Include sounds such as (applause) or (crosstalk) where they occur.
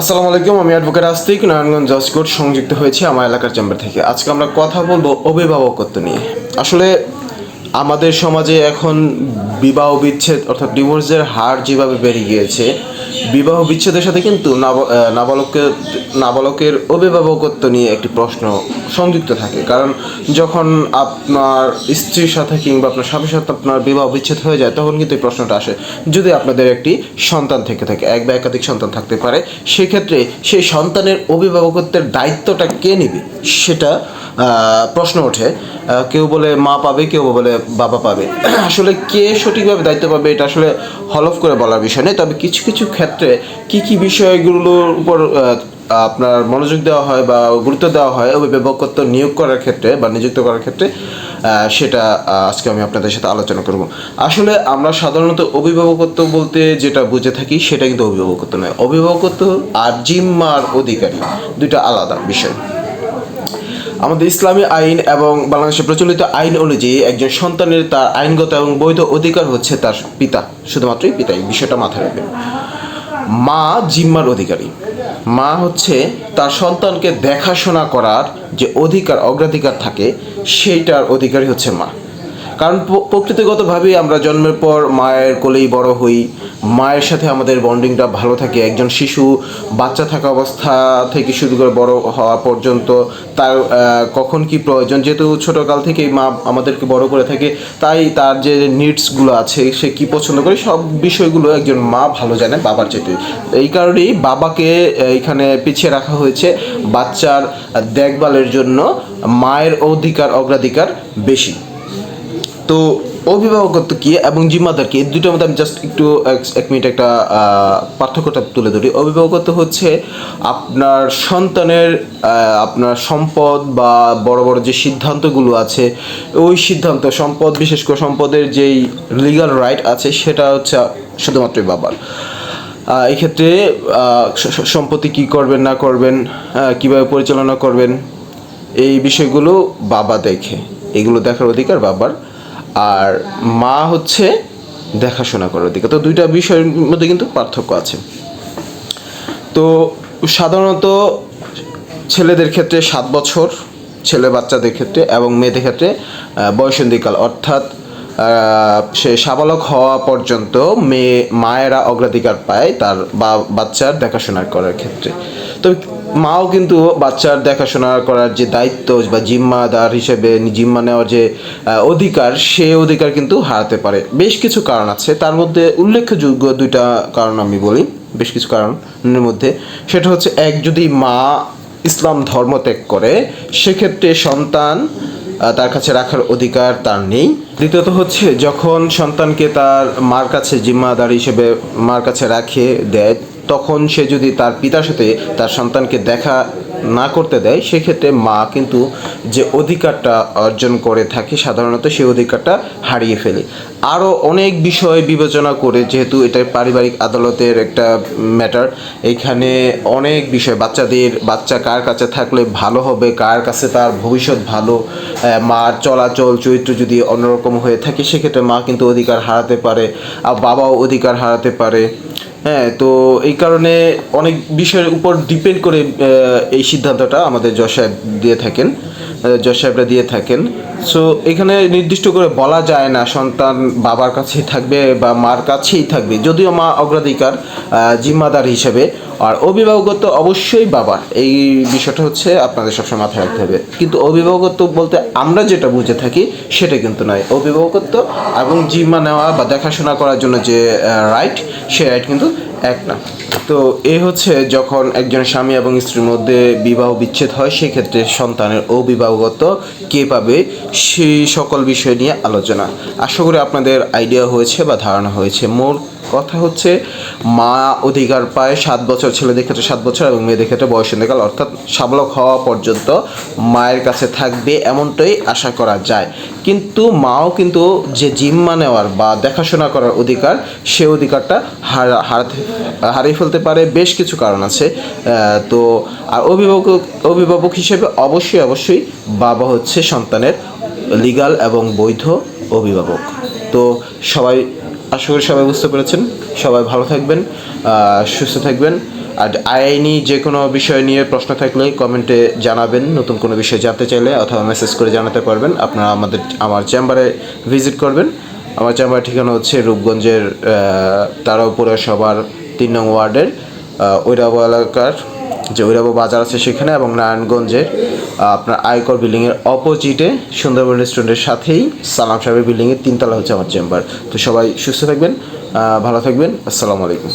আসসালামু আলাইকুম, আমি অ্যাডভোকেট আস্তিক নারায়ণগঞ্জ জজ কোর্ট সংযুক্ত হয়েছে আমার এলাকার চেম্বার থেকে। আজকে আমরা কথা বলব অভিভাবকত্ব নিয়ে। আসলে আমাদের সমাজে এখন বিবাহ বিচ্ছেদ, অর্থাৎ ডিভোর্সের হার যেভাবে বেড়ে গিয়েছে, বিবাহ বিচ্ছেদের সাথে কিন্তু নাব- নাবালকের নাবালকের অভিভাবকত্ব নিয়ে একটি প্রশ্ন সংযুক্ত থাকে। কারণ যখন আপনার স্ত্রীর সাথে কিংবা আপনার স্বামীর সাথে আপনার বিবাহ বিচ্ছেদ হয়ে যায়, তখন কিন্তু এই প্রশ্নটা আসে। যদি আপনাদের একটি সন্তান থেকে থাকে, এক বা একাধিক সন্তান থাকতে পারে, সেক্ষেত্রে সেই সন্তানের অভিভাবকত্বের দায়িত্বটা কে নেবে? সেটা প্রশ্ন ওঠে। কেউ বলে মা পাবে, কেউ বলে বাবা পাবে। (clears throat) আসলে কে সঠিকভাবে দায়িত্ব পাবে এটা আসলে হলফ করে বলার বিষয় নেই তবে কিছু কিছু ক্ষেত্রে কি কি বিষয়গুলোর উপর আপনার মনোযোগ দেওয়া হয় বা গুরুত্ব দেওয়া হয়, অভিভাবকত্ব নিয়োগ করার ক্ষেত্রে বা নিযুক্ত করার ক্ষেত্রে সেটা আজকে আমি আপনাদের সাথে আলোচনা করব। আসলে আমরা সাধারণত অভিভাবকত্ব বলতে যেটা বুঝে থাকি সেটা কিন্তু অভিভাবকত্ব নয়। অভিভাবকত্ব আর জিম্মার অধিকারী দুইটা আলাদা বিষয়। আমাদের ইসলামী আইন এবং বাংলাদেশে প্রচলিত আইন অনুযায়ী একজন সন্তানের তার আইনগত এবং বৈধ অধিকার হচ্ছে তার পিতা। শুধুমাত্রই পিতা এই বিষয়টা মাথায় রাখবেন। মা জিম্মার অধিকারী। মা হচ্ছে তার সন্তানকে দেখাশোনা করার যে অধিকার, অগ্রাধিকার থাকে, সেইটার অধিকারী হচ্ছে মা। কারণ প্রকৃতিগতভাবেই আমরা জন্মের পর মায়ের কোলেই বড় হই। মায়ের সাথে আমাদের বন্ডিংটা ভালো থাকে। একজন শিশু বাচ্চা থাকা অবস্থা থেকে শুরু করে বড় হওয়া পর্যন্ত তার কখন কি প্রয়োজন? যেহেতু ছোটোকাল থেকেই মা আমাদেরকে বড় করে থাকে, তাই তার যে নিডসগুলো আছে, সে কি পছন্দ করে, সব বিষয়গুলো একজন মা ভালো জানে বাবার চেয়ে এই কারণেই বাবাকে এখানে পিছিয়ে রাখা হয়েছে। বাচ্চার দেখভালের জন্য মায়ের অধিকার, অগ্রাধিকার বেশি। তো অভিভাবকত্ব কি এবং জিম্মাদার কি? দুটোর মধ্যে আমি জাস্ট একটু এক- মিনিট একটা পার্থক্যটা তুলে ধরি। অভিভাবকত্ব হচ্ছে আপনার সন্তানের আপনার সম্পদ বা বড় বড় যে সিদ্ধান্তগুলো আছে ওই সিদ্ধান্ত সম্পদ বিশেষ করে সম্পদের যেই লিগাল রাইট আছে সেটা হচ্ছে শুধুমাত্রই বাবার। আহ, এই ক্ষেত্রে আহ, স- স- সম্পত্তি কি করবেন না করবেন কীভাবে পরিচালনা করবেন এই বিষয়গুলো বাবা দেখে। এগুলো দেখার অধিকার বাবার। আর মা হচ্ছে দেখাশোনা করার দিকে। তো দুইটা বিষয়ের মধ্যে কিন্তু পার্থক্য আছে। তো সাধারণত ছেলেদের ক্ষেত্রে সাত বছর, ছেলে বাচ্চাদের ক্ষেত্রে এবং মেয়েদের ক্ষেত্রে বয়সন্ধিকাল। অর্থাৎ সে সাবালক হওয়া পর্যন্ত মেয়ে, মায়েরা অগ্রাধিকার পায় তার বা, বাচ্চার দেখাশোনা করার ক্ষেত্রে। তবে মাও কিন্তু বাচ্চার দেখাশোনা করার যে দায়িত্ব বা জিম্মাদার হিসেবে জিম্মা নেওয়ার যে অধিকার, সে অধিকার কিন্তু হারাতে পারে। বেশ কিছু কারণ আছে। তার মধ্যে উল্লেখযোগ্য দুইটা কারণ আমি বলি। বেশ কিছু কারণের মধ্যে। সেটা হচ্ছে, এক, যদি মা ইসলাম ধর্ম ত্যাগ করে, সেক্ষেত্রে সন্তান তার কাছে রাখার অধিকার তার নেই। দ্বিতীয়ত হচ্ছে, যখন সন্তানকে তার মার কাছে, জিম্মাদার হিসেবে মার কাছে রাখে, দেয়, তখন সে যদি তার পিতার সাথে তার সন্তানকে দেখা না করতে দেয়, সেক্ষেত্রে মা কিন্তু যে অধিকারটা অর্জন করে থাকে সাধারণত সেই অধিকারটা হারিয়ে ফেলে। আরও অনেক বিষয় বিবেচনা করে যেহেতু এটা পারিবারিক আদালতের একটা ম্যাটার, এখানে অনেক বিষয়, বাচ্চাদের, বাচ্চা কার কাছে থাকলে ভালো হবে, কার কাছে তার ভবিষ্যৎ ভালো মার চলাচল, চরিত্র যদি অন্যরকম হয়ে থাকে, সেক্ষেত্রে মা কিন্তু অধিকার হারাতে পারে, আর বাবাও অধিকার হারাতে পারে। হ্যাঁ তো এই কারণে অনেক বিষয়ের উপর ডিপেন্ড করে এই সিদ্ধান্তটা আমাদের জজ সাহেব দিয়ে থাকেন। জজ সাহেবরা দিয়ে থাকেন। সো এখানে নির্দিষ্ট করে বলা যায় না, সন্তান বাবার কাছেই থাকবে বা মার কাছেই থাকবে, যদিও মা অগ্রাধিকার জিম্মাদার হিসেবে। আর অভিভাবকত্ব অবশ্যই বাবার। এই বিষয়টা হচ্ছে আপনাদের সবসময় মাথায় রাখতে হবে। কিন্তু অভিভাবকত্ব বলতে আমরা যেটা বুঝে থাকি, সেটা কিন্তু নয়। অভিভাবকত্ব এবং জিম্মা নেওয়া বা দেখাশোনা করার জন্য যে রাইট সে রাইট কিন্তু এক না। তো এ হচ্ছে যখন একজন স্বামী এবং স্ত্রীর মধ্যে বিবাহ বিচ্ছেদ হয়, সেক্ষেত্রে সন্তানের অভিভাবকত্ব কে পাবে সেই সকল বিষয় নিয়ে আলোচনা। আশা করি আপনাদের আইডিয়া হয়েছে বা ধারণা হয়েছে। মোর কথা হচ্ছে, মা অধিকার পায় সাত বছর ছেলেদের ক্ষেত্রে সাত বছর এবং মেয়েদের ক্ষেত্রে বয়সন্ধিকাল অর্থাৎ সাবলক হওয়া পর্যন্ত মায়ের কাছে থাকবে এমনটাই আশা করা যায়। কিন্তু মাও কিন্তু যে জিম্মা নেওয়ার বা দেখাশোনা করার অধিকার, সে অধিকারটা হারা হারাতে হারিয়ে ফেলতে পারে। বেশ কিছু কারণ আছে। তো, আর অভিভাবক অভিভাবক হিসেবে অবশ্যই অবশ্যই বাবা হচ্ছে সন্তানের লিগাল এবং বৈধ অভিভাবক। তো সবাই আশা করি সবাই বুঝতে পেরেছেন। সবাই ভালো থাকবেন সুস্থ থাকবেন। আর আইনি যে কোনো বিষয় নিয়ে প্রশ্ন থাকলে কমেন্টে জানাবেন। নতুন কোনো বিষয় জানতে চাইলে অথবা মেসেজ করে জানাতে পারবেন। আপনারা আমাদের, আমার চেম্বারে ভিজিট করবেন। আমার চেম্বার ঠিকানা হচ্ছে রূপগঞ্জের তারাও সবার তিন নং ওয়ার্ডের ঐরাবো এলাকার যে ঐরাবো বাজার আছে সেখানে এবং নারায়ণগঞ্জের। আপনার আয়কর বিল্ডিং এর অপোজিটে সুন্দরবন রেস্টুরেন্টের সাথেই সালাম সাহেবের বিল্ডিংয়ের তিনতলা হচ্ছে আমার চেম্বার তো সবাই সুস্থ থাকবেন ভালো থাকবেন, আসসালামু আলাইকুম।